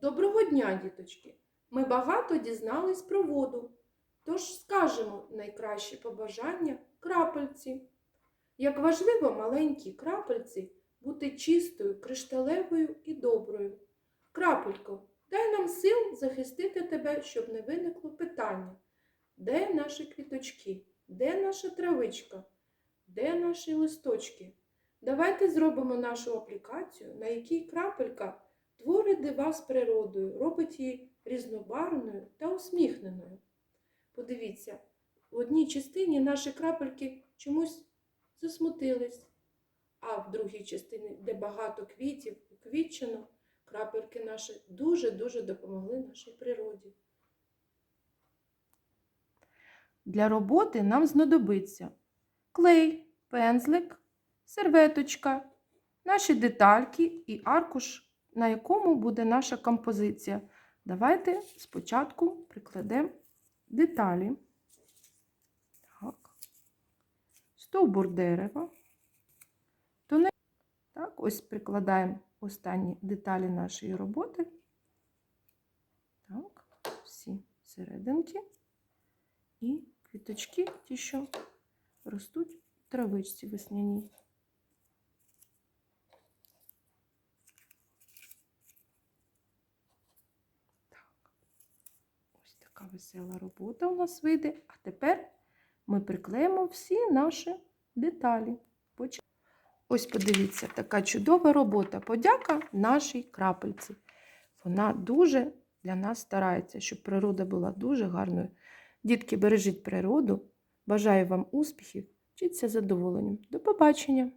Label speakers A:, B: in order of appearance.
A: Доброго дня, діточки! Ми багато дізнались про воду, тож скажемо найкращі побажання крапельці. Як важливо маленькій крапельці бути чистою, кришталевою і доброю. Крапелько, дай нам сил захистити тебе, щоб не виникло питання. Де наші квіточки? Де наша травичка? Де наші листочки? Давайте зробимо нашу аплікацію, на якій крапелька творить дива з природою, робить її різнобарвною та усміхненою. Подивіться, в одній частині наші крапельки чомусь засмутились, а в другій частині, де багато квітів, уквітчено, крапельки наші дуже-дуже допомогли нашій природі. Для роботи нам знадобиться клей, пензлик, серветочка, наші детальки і аркуш, на якому буде наша композиція. Давайте спочатку прикладемо деталі. Так. Стовбур дерева. Тоне... Так, ось прикладаємо останні деталі нашої роботи. Так, всі серединки. І квіточки, ті, що ростуть в травичці весняній. Ось така весела робота у нас вийде. А тепер ми приклеїмо всі наші деталі. Ось подивіться, така чудова робота. Подяка нашій крапельці. Вона дуже для нас старається, щоб природа була дуже гарною. Дітки, бережіть природу. Бажаю вам успіхів, вчіться задоволенням. До побачення!